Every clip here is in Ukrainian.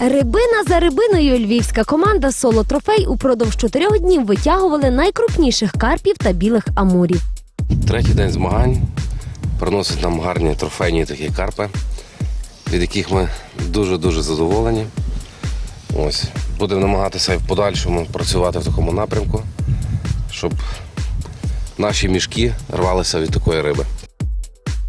Рибина за рибиною львівська команда Соло Трофей упродовж чотирьох днів витягували найкрупніших карпів та білих амурів. Третій день змагань приносить нам гарні трофейні такі карпи, від яких ми дуже-дуже задоволені. Ось. Будемо намагатися в подальшому працювати в такому напрямку, щоб наші мішки рвалися від такої риби.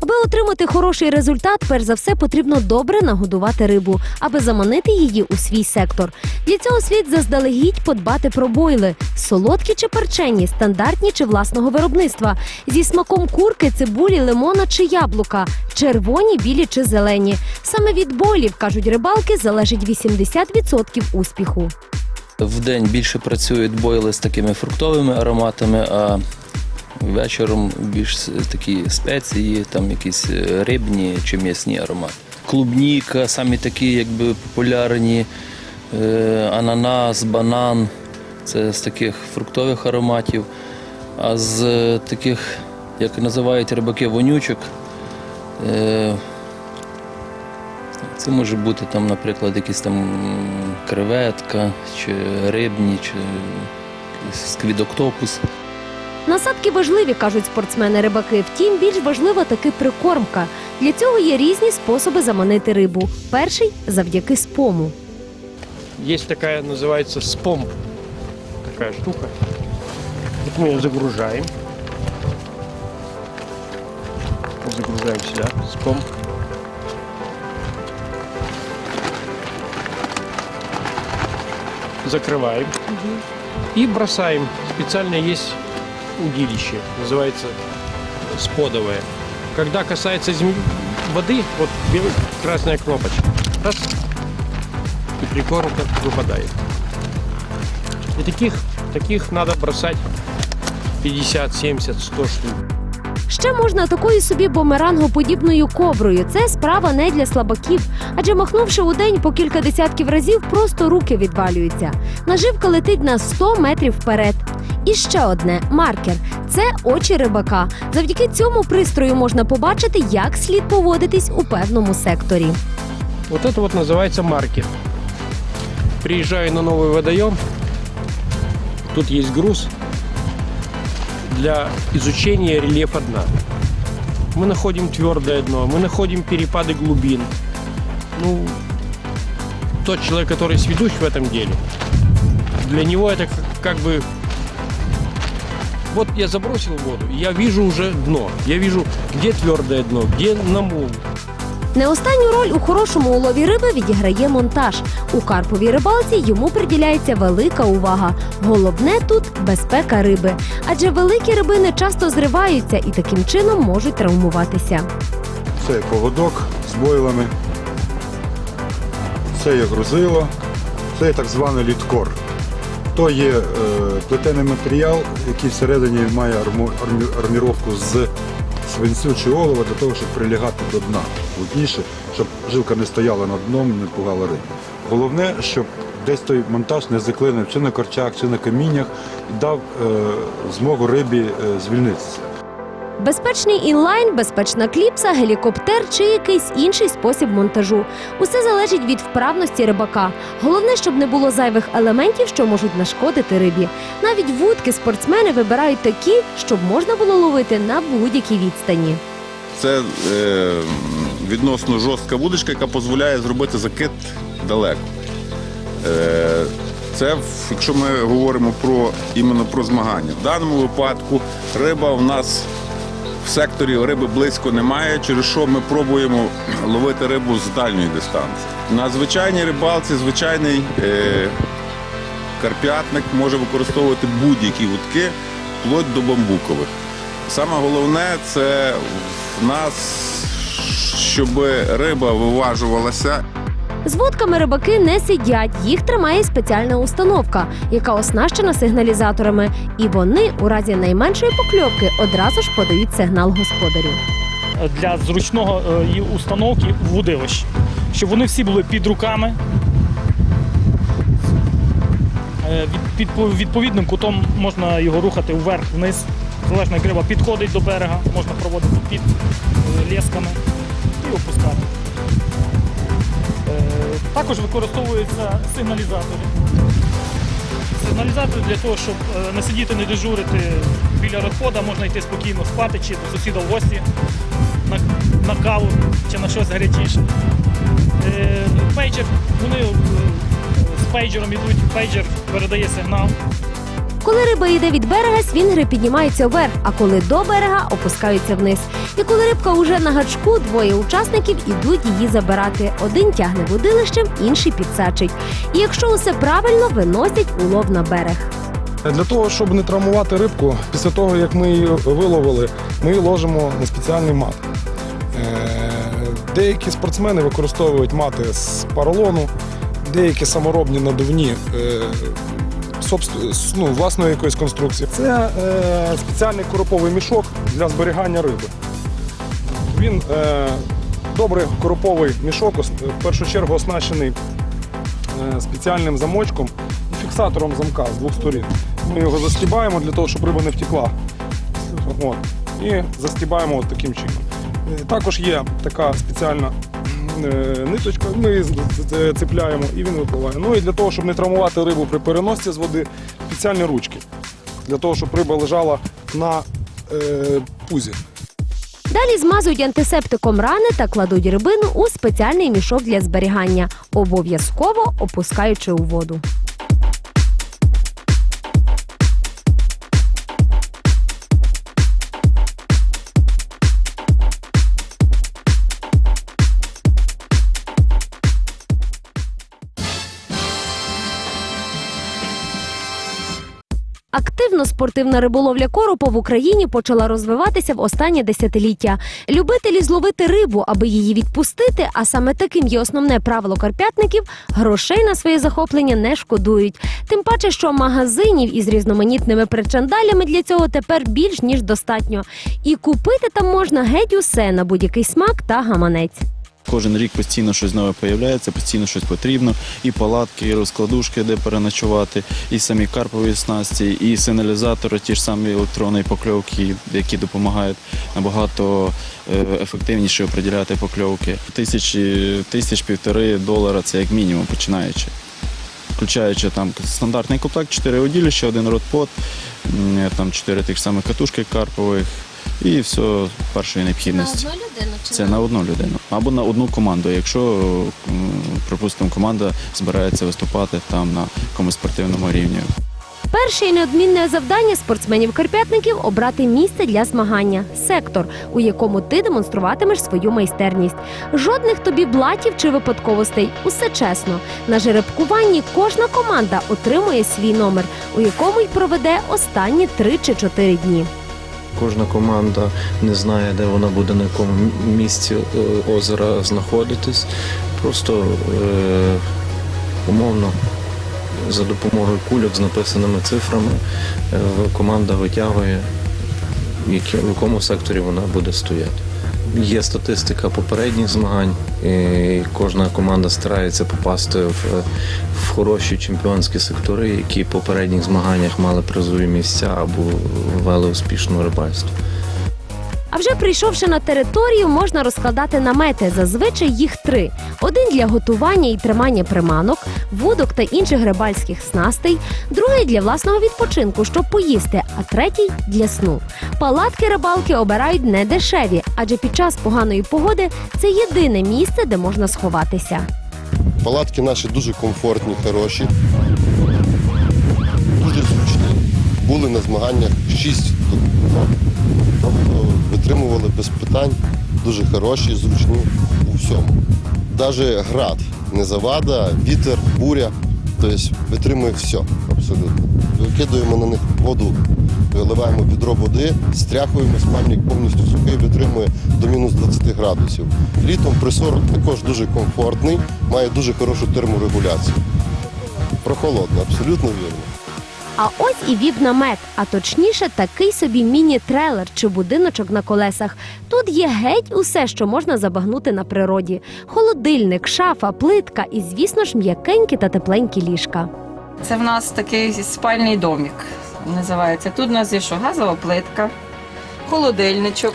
Аби отримати хороший результат, перш за все потрібно добре нагодувати рибу, аби заманити її у свій сектор. Для цього слід заздалегідь подбати про бойли: солодкі чи перчені, стандартні чи власного виробництва, зі смаком курки, цибулі, лимона чи яблука, червоні, білі чи зелені. Саме від бойлів, кажуть рибалки, залежить 80% успіху. В день більше працюють бойли з такими фруктовими ароматами, а вечором більш такі спеції, там якісь е, рибні чи м'ясні аромати. Клубніка, самі такі якби популярні, е, ананас, банан це з таких фруктових ароматів. А з е, таких, як називають рибаки, вонючок. це може бути там, наприклад, якісь там креветка, чи рибні, чи сквідоктопус. Насадки важливі, кажуть спортсмени-рибаки. Втім, більш важлива таки прикормка. Для цього є різні способи заманити рибу. Перший завдяки спому. Есть такая, называется спом. Такая штука. Вот мы ее загружаем. Загружаем сюда спом. Закрываем. И бросаем. Специально есть удилище. Называется сподовое. Когда касается зем- воды, вот бел- красная кнопочка. Раз, и прикормка выпадает. И таких, таких надо бросать 50, 70, 100 штук. Ще можна такою собі бумерангоподібною коброю. Це справа не для слабаків, адже махнувши у день по кілька десятків разів, просто руки відвалюються. Наживка летить на 100 метрів вперед. І ще одне маркер це очі рибака. Завдяки цьому пристрою можна побачити, як слід поводитись у певному секторі. Вот это вот называется маркер. Приезжаю на новый водоем. Тут есть груз для изучения рельефа дна. Мы находим твердое дно, мы находим перепады глубин. Ну, тот человек, который сведущ в этом деле, для него это как, как бы... Вот я забросил воду, я вижу уже дно. Я вижу, где твердое дно, где намул. Не останню роль у хорошому улові риби відіграє монтаж. У карповій рибалці йому приділяється велика увага. Головне тут безпека риби, адже великі рибини часто зриваються і таким чином можуть травмуватися. Це є поводок з бойлами, це є грузило, це є так званий літкор. То є е, плетений матеріал, який всередині має арміровку з свинцю чи олова для того, щоб прилягати до дна плотніше, щоб жилка не стояла над дном, не пугала рибу. Головне, щоб десь той монтаж не заклинив чи на корчах, чи на каміннях і дав е, змогу рибі е, звільнитися. Безпечний інлайн, безпечна кліпса, гелікоптер чи якийсь інший спосіб монтажу. Усе залежить від вправності рибака. Головне, щоб не було зайвих елементів, що можуть нашкодити рибі. Навіть вудки спортсмени вибирають такі, щоб можна було ловити на будь-якій відстані. Це е, відносно жорстка вудочка, яка дозволяє зробити закид далеко. Е, це якщо ми говоримо про іменно про змагання. В даному випадку риба в нас в секторі риби близько немає, через що ми пробуємо ловити рибу з дальньої дистанції. На звичайній рибалці звичайний е, карп'ятник може використовувати будь-які вудки, вплоть до бамбукових. Саме головне це в нас, щоб риба виважувалася З вудками рибаки не сидять, їх тримає спеціальна установка, яка оснащена сигналізаторами, і вони у разі найменшої покльовки одразу ж подають сигнал господарю. для зручного е, установки вудилищ, щоб вони всі були під руками. Е, під відповідним кутом можна його рухати вверх-вниз. Залежно як риба підходить до берега, можна проводити під е, лесками і опускати. Також використовуються сигналізатори. Сигналізатори для того, щоб е, не сидіти, не дежурити біля розхода, можна йти спокійно спати чи до сусіда в гості на, на каву чи на щось гарячіше. Е, Пейджер, вони е, з пейджером йдуть, пейджер передає сигнал. Коли риба йде від берега, свінгери піднімаються вверх, а коли до берега опускаються вниз. І коли рибка уже на гачку, двоє учасників ідуть її забирати. Один тягне водилищем, інший підсачить. І якщо усе правильно, виносять улов на берег. Для того, щоб не травмувати рибку, після того, як ми її виловили, ми її ложимо на спеціальний мат. Е, Деякі спортсмени використовують мати з поролону, деякі саморобні надувні е, ну, власної якоїсь конструкції. Це е, спеціальний короповий мішок для зберігання риби. Він е, добрий короповий мішок, в першу чергу оснащений е, спеціальним замочком і фіксатором замка з двох сторін. Ми його застібаємо для того, щоб риба не втекла. От. І застібаємо от таким чином. Е, Також є така спеціальна ниточка, ми цепляємо і він випливає. Ну і для того, щоб не травмувати рибу при переносці з води, спеціальні ручки. Для того, щоб риба лежала на е, пузі. Далі змазують антисептиком рани та кладуть рибину у спеціальний мішок для зберігання, обов'язково опускаючи у воду. Активно спортивна риболовля коропа в Україні почала розвиватися в останнє десятиліття. Любителі зловити рибу, аби її відпустити, а саме таким є основне правило карпятників, грошей на своє захоплення не шкодують. Тим паче, що магазинів із різноманітними причандалями для цього тепер більш ніж достатньо. І купити там можна геть усе на будь-який смак та гаманець. Кожен рік постійно щось нове появляється, постійно щось потрібно. І палатки, і розкладушки, де переночувати, і самі карпові снасті, і сигналізатори, ті ж самі електронні покльовки, які допомагають набагато е, ефективніше оприділяти покльовки. Тисячі, тисяч півтори долара це як мінімум починаючи. Включаючи там стандартний комплект, 4 уділища, один родпот, там 4 тих самих катушки карпових і все першої необхідності. людину Це на одну людину або на одну команду. Якщо, припустимо, команда збирається виступати там на якомусь спортивному рівні. Перше і неодмінне завдання спортсменів-карпятників обрати місце для змагання сектор, у якому ти демонструватимеш свою майстерність. Жодних тобі блатів чи випадковостей. Усе чесно. На жеребкуванні кожна команда отримує свій номер, у якому й проведе останні 3 чи 4 дні. Кожна команда не знає, де вона буде на якому місці е, озера знаходитись. Просто е, умовно за допомогою кульок з написаними цифрами е, команда витягує, в якому секторі вона буде стояти. Є статистика попередніх змагань, і кожна команда старається попасти в, в хороші чемпіонські сектори, які в попередніх змаганнях мали призові місця або вели успішну рибальство. А вже прийшовши на територію, можна розкладати намети. Зазвичай їх три: один для готування і тримання приманок, вудок та інших рибальських снастей, другий для власного відпочинку, щоб поїсти, а третій для сну. Палатки рибалки обирають не дешеві, адже під час поганої погоди це єдине місце, де можна сховатися. Палатки наші дуже комфортні, хороші, Були на змаганнях 6 Тобто витримували без питань, дуже хороші, зручні у всьому. Навіть град не завада, вітер, буря, тобто витримує все абсолютно. Викидуємо на них воду, виливаємо відро води, стряхуємо, спальник повністю сухий, витримує до мінус 20 градусів. Літом присорок також дуже комфортний, має дуже хорошу терморегуляцію. Прохолодно, абсолютно вірно. А ось і віп-намет, а точніше, такий собі міні-трейлер чи будиночок на колесах. Тут є геть усе, що можна забагнути на природі: холодильник, шафа, плитка і, звісно ж, м'якенькі та тепленькі ліжка. Це в нас такий спальний домик називається. Тут у нас є що газова плитка, холодильничок.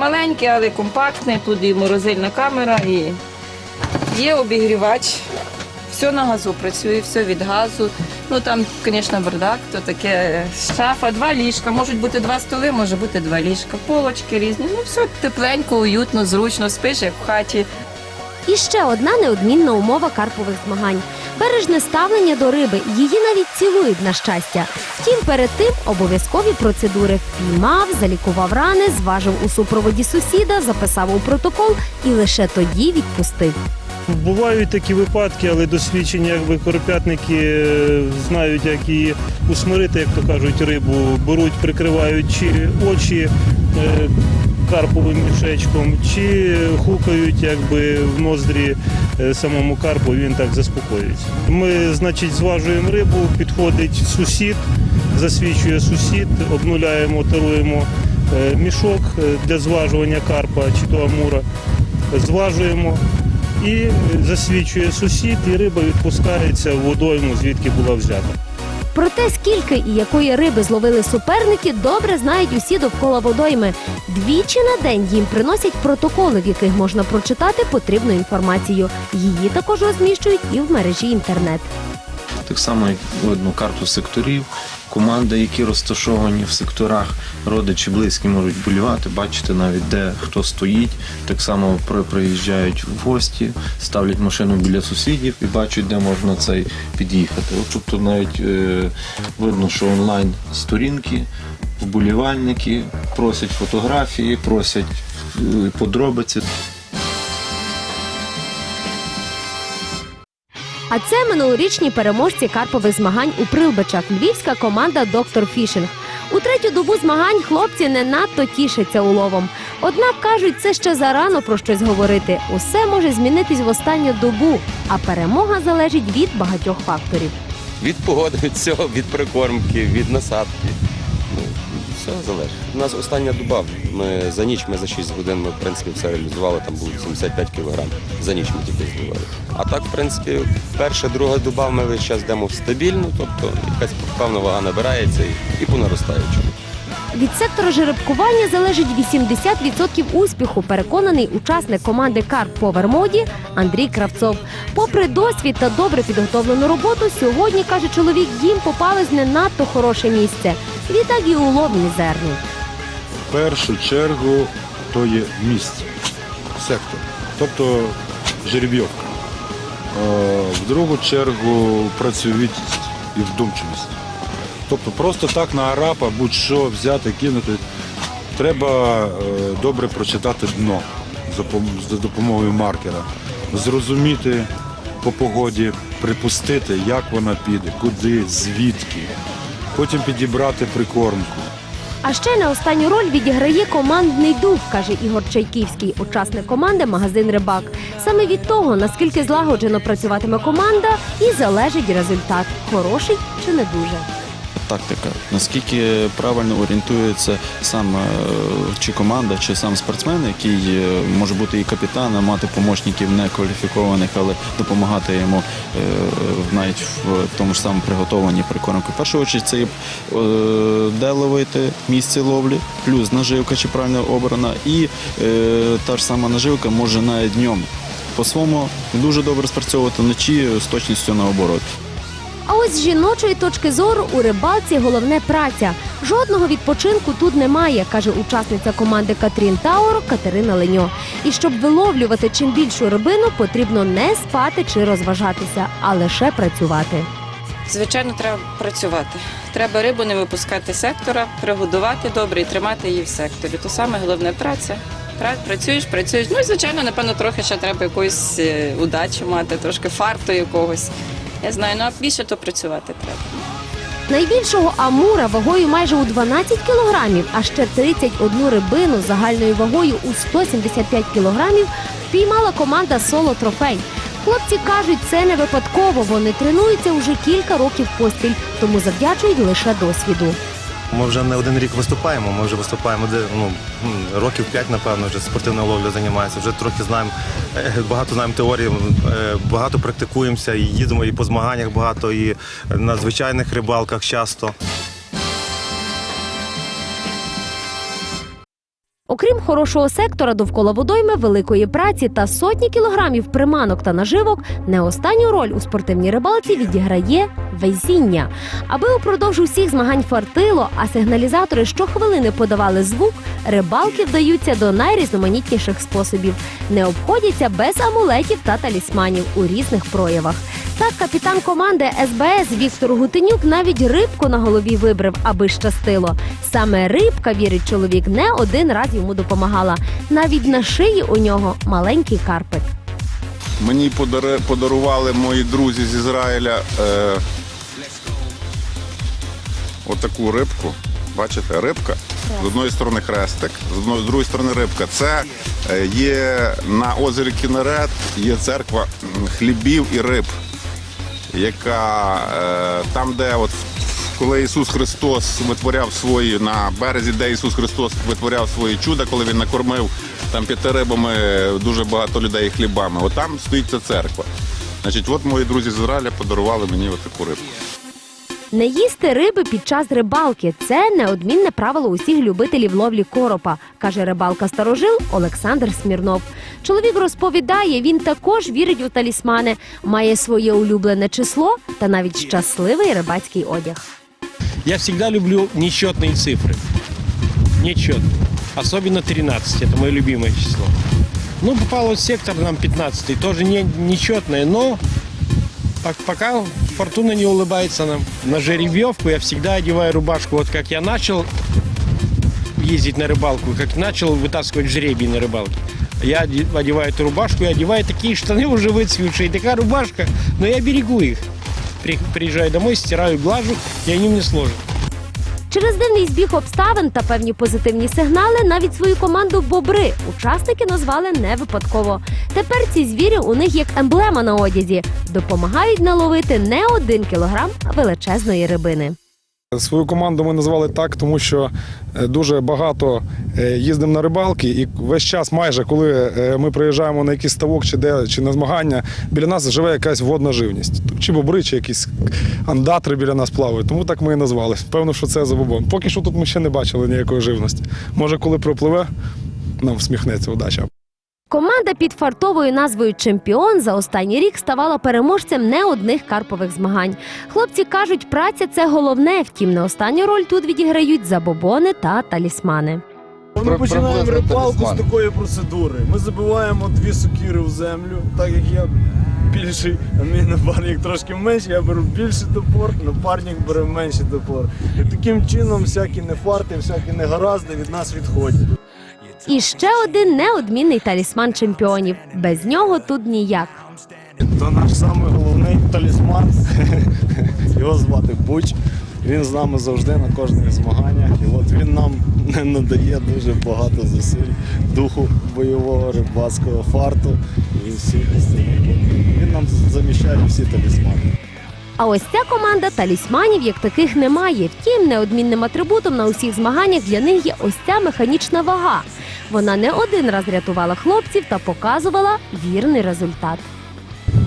Маленький, але компактний. Тут і морозильна камера, і Є обігрівач, все на газу працює, все від газу. Ну там, звісно, бардак, то таке шафа, два ліжка, можуть бути два столи, може бути два ліжка, полочки різні. Ну все тепленько, уютно, зручно, спиш як в хаті. І ще одна неодмінна умова карпових змагань бережне ставлення до риби. Її навіть цілують на щастя. Втім, перед тим обов'язкові процедури впіймав, залікував рани, зважив у супроводі сусіда, записав у протокол і лише тоді відпустив. Бувають такі випадки, але досвідчені якби коропятники е, знають, як її усмирити, як то кажуть, рибу. Беруть, прикривають чи очі е, карповим мішечком, чи хукають якби в ноздрі е, самому карпу, він так заспокоюється. Ми, значить, зважуємо рибу, підходить сусід, засвічує сусід, обнуляємо, таруємо мішок для зважування карпа чи то амура. Зважуємо і засвічує сусід, і риба відпускається в водойму, звідки була взята. Про те, скільки і якої риби зловили суперники, добре знають усі довкола водойми. Двічі на день їм приносять протоколи, в яких можна прочитати потрібну інформацію. Її також розміщують і в мережі інтернет. Так само, як видно карту секторів, команди, які розташовані в секторах, родичі близькі можуть болівати, бачити навіть де хто стоїть. Так само приїжджають в гості, ставлять машину біля сусідів і бачать, де можна цей під'їхати. Тут навіть е, видно, що онлайн сторінки, вболівальники просять фотографії, просять е, подробиці. А це минулорічні переможці карпових змагань у Прилбичах. Львівська команда Доктор Фішинг. У третю добу змагань хлопці не надто тішаться уловом. Однак кажуть, це ще зарано про щось говорити. Усе може змінитись в останню добу, а перемога залежить від багатьох факторів. Від погоди, від всього, від прикормки, від насадки. Все залежить. У нас остання доба. Ми за ніч, ми за 6 годин, ми в принципі все реалізували, там було 75 кг. За ніч ми тільки здобували. А так, в принципі, перша, друга доба ми весь час йдемо стабільно, тобто якась певна вага набирається і, і по наростаючому. Від сектора жеребкування залежить 80% успіху, переконаний учасник команди Карп по Вермоді Андрій Кравцов. Попри досвід та добре підготовлену роботу, сьогодні каже чоловік, їм попалось не надто хороше місце. Відтак і улов мізерний. В першу чергу то є місце, сектор, тобто жеребйовка. Е, В другу чергу працьовитість і вдумчивість. Тобто просто так на арапа будь-що взяти, кинути. Треба е, добре прочитати дно за допомогою маркера, зрозуміти по погоді, припустити, як вона піде, куди, звідки. Потім підібрати прикормку. А ще на останню роль відіграє командний дух, каже Ігор Чайківський, учасник команди Магазин Рибак. Саме від того, наскільки злагоджено працюватиме команда, і залежить результат хороший чи не дуже. Тактика. Наскільки правильно орієнтується сам е, чи команда, чи сам спортсмен, який е, може бути і капітаном, мати помічників некваліфікованих, але допомагати йому е, навіть в тому ж самому приготуванні прикормки. В першу чергу це де ловити місце ловлі, плюс наживка чи правильно обрана, і та ж сама наживка може навіть днем по-своєму дуже добре спрацьовувати вночі з точністю наоборот. А ось з жіночої точки зору у рибалці головне праця. Жодного відпочинку тут немає, каже учасниця команди Катрін Тауро Катерина Леньо. І щоб виловлювати чим більшу рибину, потрібно не спати чи розважатися, а лише працювати. Звичайно, треба працювати. Треба рибу не випускати з сектора, пригодувати добре і тримати її в секторі. То саме головне праця. Працюєш, працюєш. Ну і звичайно, напевно, трохи ще треба якоїсь е, удачі мати, трошки фарту якогось. Я знаю, ну а більше то працювати треба. Найбільшого амура вагою майже у 12 кілограмів, а ще 31 рибину загальною вагою у 175 кілограмів впіймала команда Соло Трофей. Хлопці кажуть, це не випадково. Вони тренуються уже кілька років поспіль, тому завдячують лише досвіду. Ми вже не один рік виступаємо. Ми вже виступаємо ну років п'ять, напевно, вже спортивною ловлею займаємося. Вже трохи знаємо, е, багато знаємо теорії, е, багато практикуємося, і їдемо і по змаганнях багато, і на звичайних рибалках часто. Окрім хорошого сектора довкола водойми, великої праці та сотні кілограмів приманок та наживок, не останню роль у спортивній рибалці відіграє везіння. Аби упродовж усіх змагань фартило, а сигналізатори щохвилини подавали звук, рибалки вдаються до найрізноманітніших способів, не обходяться без амулетів та талісманів у різних проявах. Так, капітан команди СБС Віктор Гутенюк навіть рибку на голові вибрав, аби щастило. Саме рибка, вірить чоловік, не один раз йому допомагала. Навіть на шиї у нього маленький карпик. Мені подарували мої друзі з Ізраїля е, отаку рибку. Бачите, рибка. З одної сторони хрестик, з одної з другої сторони рибка. Це е, є на озері Кінерет, є церква хлібів і риб, яка е, там, де от коли Ісус Христос витворяв свої на березі, де Ісус Христос витворяв свої чуда, коли він накормив там п'яти рибами дуже багато людей хлібами. От там стоїть ця церква. Значить, от мої друзі з Ізраїля подарували мені отаку рибку. Не їсти риби під час рибалки це неодмінне правило усіх любителів ловлі коропа, каже рибалка старожил Олександр Смірнов. Чоловік розповідає, він також вірить у талісмани, має своє улюблене число та навіть щасливий рибацький одяг. Я всегда люблю нечетные цифры. Нечетные. Особенно 13. Это мое любимое число. Ну, попал вот сектор нам 15 тоже не, нечетное, но пок- пока фортуна не улыбается нам. На жеребьевку я всегда одеваю рубашку. Вот как я начал ездить на рыбалку, как начал вытаскивать жребий на рыбалке. Я оде- одеваю эту рубашку и одеваю такие штаны уже выцветшие, такая рубашка, но я берегу их. При- Приезжаю домой, стираю, глажу, и они мне сложат. Через дивний збіг обставин та певні позитивні сигнали навіть свою команду бобри учасники назвали не випадково. Тепер ці звірі у них як емблема на одязі допомагають наловити не один кілограм величезної рибини. Свою команду ми назвали так, тому що е, дуже багато е, їздимо на рибалки, і весь час, майже коли е, ми приїжджаємо на якийсь ставок чи де чи на змагання, біля нас живе якась водна живність. Чи бобри, чи якісь андатри біля нас плавають. Тому так ми і назвали. Певно, що це забобон. Поки що тут ми ще не бачили ніякої живності. Може, коли пропливе, нам всміхнеться удача. Команда під фартовою назвою Чемпіон за останній рік ставала переможцем не одних карпових змагань. Хлопці кажуть, праця це головне, втім, не останню роль тут відіграють забобони та талісмани. Ми починаємо рибалку з такої процедури. Ми забиваємо дві сокири в землю, так як я більший, а мій напарник трошки менший, я беру більший топор, напарник бере менший топор. І таким чином всякі нефарти, всякі негаразди від нас відходять. І ще один неодмінний талісман чемпіонів. Без нього тут ніяк. То наш самий головний талісман. Його звати Буч. Він з нами завжди на кожних змаганнях. І от він нам надає дуже багато зусиль, духу бойового, рибацького фарту і остальних. Він нам заміщає всі талісмани. А ось ця команда талісманів як таких немає. Втім, неодмінним атрибутом на усіх змаганнях для них є ось ця механічна вага. Вона не один раз рятувала хлопців та показувала вірний результат.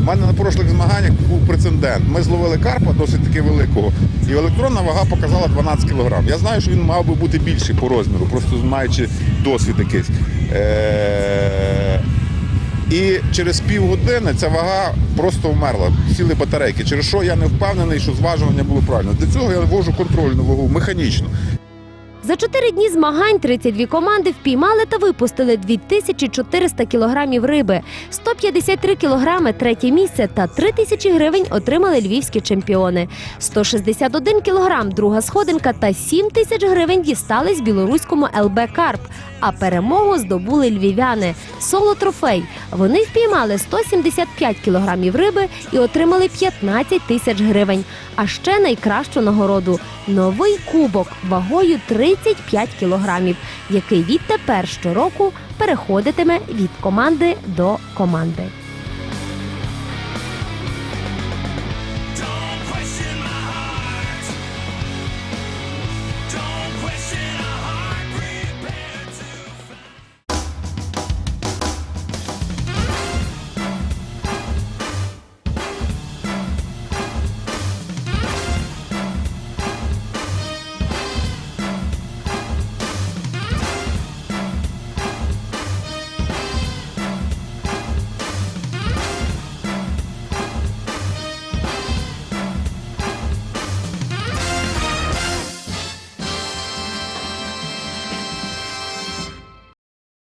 У мене на прошлих змаганнях був прецедент. Ми зловили карпа досить таки великого, і електронна вага показала 12 кг. Я знаю, що він мав би бути більший по розміру, просто маючи досвід якийсь. Е- І через півгодини ця вага просто вмерла, сіли батарейки. Через що я не впевнений, що зважування було правильно. Для цього я ввожу контрольну вагу механічно. За чотири дні змагань 32 команди впіймали та випустили 2400 кілограмів риби, 153 кілограми третє місце та 3000 гривень отримали львівські чемпіони. 161 кілограм друга сходинка та 7 тисяч гривень дістались білоруському ЛБ Карп. А перемогу здобули львів'яни. Соло трофей. Вони впіймали 175 кілограмів риби і отримали 15 тисяч гривень. А ще найкращу нагороду новий кубок вагою 35 кілограмів, який відтепер щороку переходитиме від команди до команди.